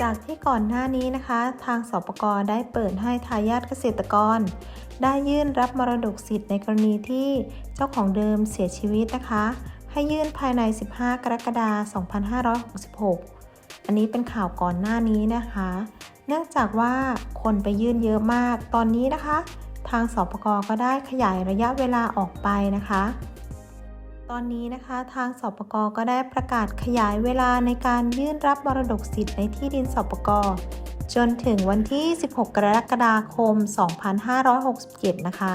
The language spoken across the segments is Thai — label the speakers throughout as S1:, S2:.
S1: จากที่ก่อนหน้านี้นะคะ ทางสปกรได้เปิดให้ทายาทเกษตรกร ได้ยื่นรับมรดกสิทธิ์ในกรณีที่เจ้าของเดิมเสียชีวิตนะคะ ให้ยื่นภายใน 15 กรกฎาคม 2566 อันนี้เป็นข่าวก่อนหน้านี้นะคะ เนื่องจากว่าคนไปยื่นเยอะมากตอนนี้นะคะ ทางสปกก็ได้ขยายระยะเวลาออกไปนะคะ ตอนนี้นะคะทางสปกก็ได้ประกาศขยายเวลาในการยื่นรับมรดกสิทธิ์ในที่ดินสปกจนถึงวันที่ 16 กรกฎาคม 2567 นะคะ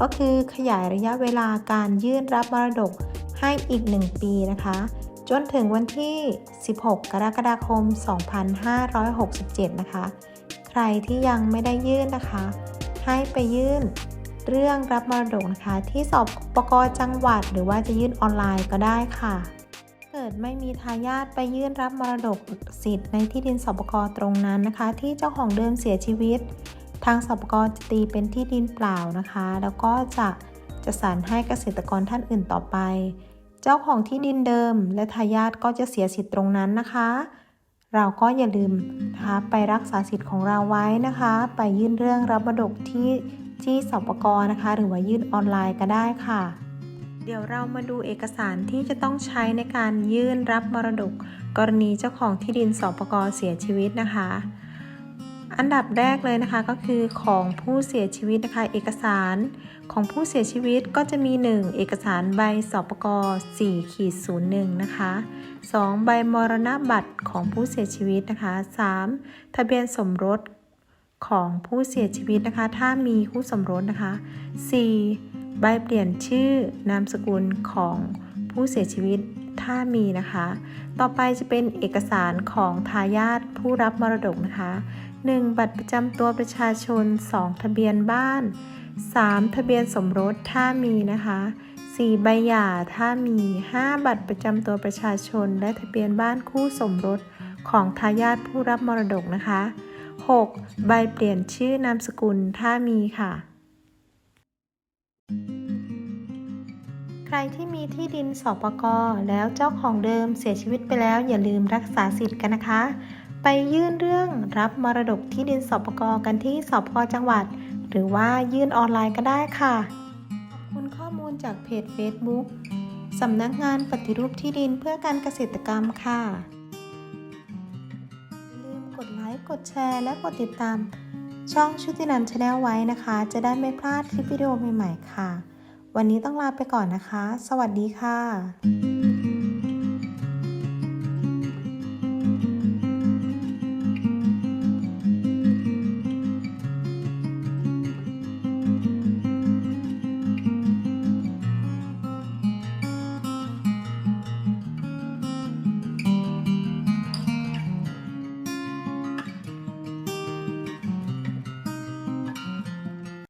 S1: ก็คือขยายระยะเวลาการยื่นรับมรดกให้อีก 1 ปีนะคะ จนถึงวันที่ 16 กรกฎาคม 2567 นะคะ ใครที่ยังไม่ได้ยื่นนะคะ ให้ไปยื่น เรื่องรับมรดกนะคะที่สอบปกจังหวัด หรือว่าจะยื่นออนไลน์ก็ได้ค่ะ เกิดไม่มีทายาทไปยื่นรับมรดกสิทธิ์ในที่ดินสอบปกตรงนั้นนะคะ ที่เจ้าของเดิมเสียชีวิต ทางสอบปกจะตีเป็นที่ดินเปล่านะคะ แล้วก็จะจะสรรให้เกษตรกรท่านอื่นต่อไป เจ้าของที่ดินเดิม และทายาทก็จะเสียสิทธิ์ตรงนั้นนะคะ เราก็อย่าลืมนะคะไปรักษาสิทธิ์ของเราไว้นะคะ ไปยื่นเรื่องรับมรดกที่ ที่สปกนะคะ หรือว่ายื่นออนไลน์ก็ได้ค่ะ เดี๋ยวเรามาดูเอกสารที่จะต้องใช้ในการยื่นรับมรดก กรณีเจ้าของที่ดินสปกเสียชีวิตนะคะ อันดับแรกเลยนะคะก็คือของผู้เสียชีวิตนะคะ เอกสารของผู้เสียชีวิตก็จะมี 1 เอกสารใบสปก4ขีด01นะคะ 2 ใบมรณบัตรของผู้เสียชีวิตนะคะ 3 ทะเบียนสมรส ของผู้เสียชีวิตนะคะ ถ้ามีคู่สมรสนะคะ 4. ใบเปลี่ยนชื่อนามสกุลของผู้เสียชีวิตถ้ามีนะคะ ต่อไปจะเป็นเอกสารของทายาทผู้รับมรดกนะคะ 1. บัตรประจำตัวประชาชน 2. ทะเบียนบ้าน 3. ทะเบียนสมรสถ้ามีนะคะ 4. ใบหย่าถ้ามี 5. บัตรประจำตัวประชาชน และทะเบียนบ้านคู่สมรสของทายาทผู้รับมรดกนะคะ 6. ใบเปลี่ยนชื่อนามสกุลถ้ามีค่ะ ใครที่มีที่ดินสปกแล้วเจ้าของเดิมเสียชีวิตไปแล้ว อย่าลืมรักษาสิทธิ์กันนะคะ ไปยื่นเรื่องรับมรดกที่ดินสปกกันที่สปกจังหวัด หรือว่ายื่นออนไลน์ก็ได้ค่ะ ขอบคุณข้อมูลจากเพจ Facebook สำนักงานปฏิรูปที่ดินเพื่อการเกษตรกรรมค่ะ กดแชร์และกดติดตาม ช่องชุตินันชาแนลไว้นะคะ จะได้ไม่พลาดคลิปวิดีโอใหม่ๆค่ะ วันนี้ต้องลาไปก่อนนะคะ สวัสดีค่ะ